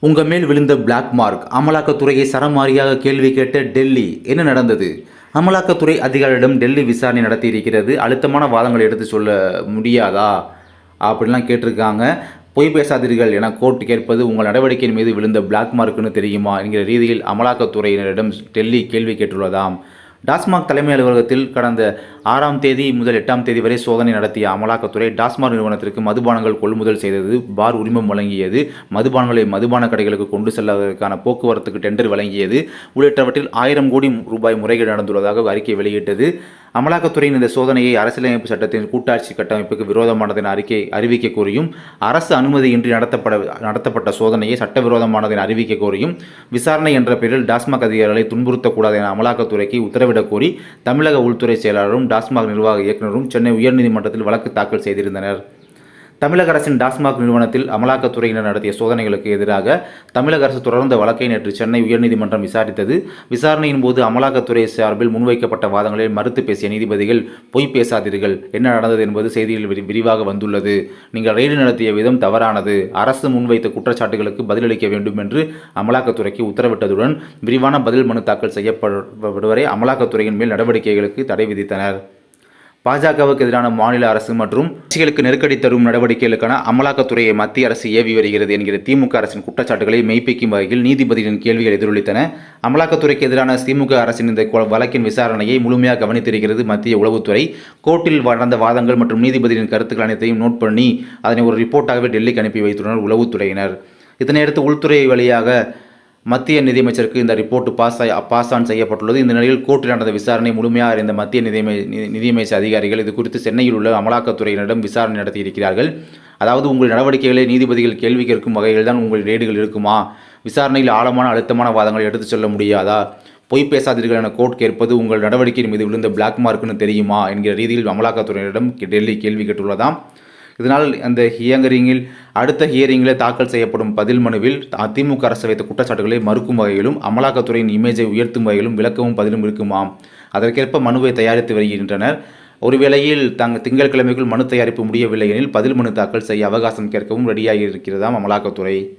உங்க மேல் விழுந்த பிளாக் மார்க். அமலாக்கத்துறையை சரமாரியாக கேள்வி கேட்ட டெல்லி. என்ன நடந்தது? அமலாக்கத்துறை அதிகாரியிடம் டெல்லி விசாரணை நடத்தியிருக்கிறது. அழுத்தமான வாதங்களை எடுத்து சொல்ல முடியாதா? அப்படிலாம் கேட்டிருக்காங்க. பொய் பேசாதீர்கள் என கோர்ட் கேட்பது உங்கள் நடவடிக்கையின் மீது விழுந்த பிளாக் மார்க்குன்னு தெரியுமா? என்கிற ரீதியில் அமலாக்கத்துறையினரிடம் டெல்லி கேள்வி கேட்டுள்ளதாம். டாஸ்மாக் தலைமை அலுவலகத்தில் கடந்த ஆறாம் தேதி முதல் எட்டாம் தேதி வரை சோதனை நடத்திய அமலாக்கத்துறை டாஸ்மாக் நிறுவனத்திற்கு மதுபானங்கள் கொள்முதல் செய்தது பார் உரிமம் வழங்கியது. மதுபானங்களை மதுபான கடைகளுக்கு கொண்டு செல்வதற்கான போக்குவரத்துக்கு டெண்டர் வழங்கியது. உள்ளிட்டவற்றில் ஆயிரம் கோடி ரூபாய் முறைகேடு நடந்துள்ளதாக அறிக்கை வெளியிட்டது. அமலாக்கத்துறையின் இந்த சோதனையை அரசியலமைப்பு சட்டத்தின் கூட்டாட்சி கட்டமைப்புக்கு விரோதமானது அறிக்கை அறிவிக்க கோரியும் அரசு அனுமதியின்றி நடத்தப்பட நடத்தப்பட்ட சோதனையை சட்டவிரோதமானது அறிவிக்க கோரியும் விசாரணை என்ற பெயரில் டாஸ்மாக் அதிகாரிகளை துன்புறுத்தக்கூடாது என அமலாக்கத்துறைக்கு உத்தரவிடக் கோரி தமிழக உள்துறை செயலாளரும் டாஸ்மாக் நிர்வாக இயக்குநரும் சென்னை உயர்நீதிமன்றத்தில் வழக்கு தாக்கல் செய்திருந்தனர். தமிழக அரசின் டாஸ்மாக் நிறுவனத்தில் அமலாக்கத்துறையினர் நடத்திய சோதனைகளுக்கு எதிராக தமிழக அரசு தொடர்ந்த வழக்கை நேற்று சென்னை உயர்நீதிமன்றம் விசாரித்தது. விசாரணையின் போது அமலாக்கத்துறை சார்பில் முன்வைக்கப்பட்ட வாதங்களை மறுத்து பேசிய நீதிபதிகள் பொய் பேசாதீர்கள். என்ன நடந்தது என்பது செய்தியில் விரி- விரிவாக வந்துள்ளது. நீங்கள் ரெய்டு நடத்திய விதம் தவறானது. அரசு முன்வைத்த குற்றச்சாட்டுகளுக்கு பதிலளிக்க வேண்டும் என்று அமலாக்கத்துறைக்கு உத்தரவிட்டதுடன் விரிவான பதில் மனு தாக்கல் செய்யப்படுவரை அமலாக்கத்துறையின் மேல் நடவடிக்கைகளுக்கு தடை விதித்தனர். பாஜகவுக்கு எதிரான மாநில அரசு மற்றும் கட்சிகளுக்கு நெருக்கடி தரும் நடவடிக்கைகளுக்கான அமலாக்கத்துறையை மத்திய அரசு ஏவி வருகிறது என்கிற திமுக அரசின் குற்றச்சாட்டுகளை மெய்ப்பிக்கும் வகையில் நீதிபதியின் கேள்விகள் எதிரொலித்தன. அமலாக்கத்துறைக்கு எதிரான திமுக அரசின் இந்த வழக்கின் விசாரணையை முழுமையாக கவனித்திருக்கிறது மத்திய உளவுத்துறை. கோர்ட்டில் நடந்த வாதங்கள் மற்றும் நீதிபதியின் கருத்துக்கள் அனைத்தையும் நோட் பண்ணி அதனை ஒரு ரிப்போர்ட்டாகவே டெல்லிக்கு அனுப்பி வைத்துள்ளனர் உளவுத்துறையினர். இதனையடுத்து உள்துறை வழியாக மத்திய நிதியமைச்சருக்கு இந்த ரிப்போர்ட் பாஸ் பாஸ் ஆன் செய்யப்பட்டுள்ளது. இந்த நிலையில் கோர்ட்டில் நடந்த விசாரணை முழுமையாக அறிந்த மத்திய நிதியமை நிதியமைச்சர் அதிகாரிகள் இது குறித்து சென்னையில் உள்ள அமலாக்கத்துறையினரிடம் விசாரணை நடத்தியிருக்கிறார்கள். அதாவது உங்கள் நடவடிக்கைகளை நீதிபதிகள் கேள்வி கேட்கும் வகையில் தான் உங்கள் ரேடுகள் இருக்குமா? விசாரணையில் ஆழமான அழுத்தமான வாதங்களை எடுத்துச் சொல்ல முடியாதா? பொய் பேசாதீர்கள் என கோர்ட் கேட்பது உங்கள் நடவடிக்கையின் மீது விழுந்த பிளாக் மார்க்குன்னு தெரியுமா? என்கிற ரீதியில் அமலாக்கத்துறையினரிடம் டெல்லி கேள்வி கேட்டுள்ளதாம். இதனால் அந்த ஹியங்கரிங்கில் அடுத்த ஹியரிங்கில் தாக்கல் செய்யப்படும் பதில் மனுவில் அதிமுக அரசு வைத்த குற்றச்சாட்டுகளை மறுக்கும் வகையிலும் அமலாக்கத்துறையின் இமேஜை உயர்த்தும் வகையிலும் விளக்கவும் பதிலும் இருக்குமாம். அதற்கேற்ப மனுவை தயாரித்து வருகின்றனர். ஒருவேளையில் தங்க திங்கட்கிழமைக்குள் மனு தயாரிப்பு முடியவில்லை எனில் பதில் மனு தாக்கல் செய்ய அவகாசம் கேட்கவும் ரெடியாகி இருக்கிறதாம் அமலாக்கத்துறை.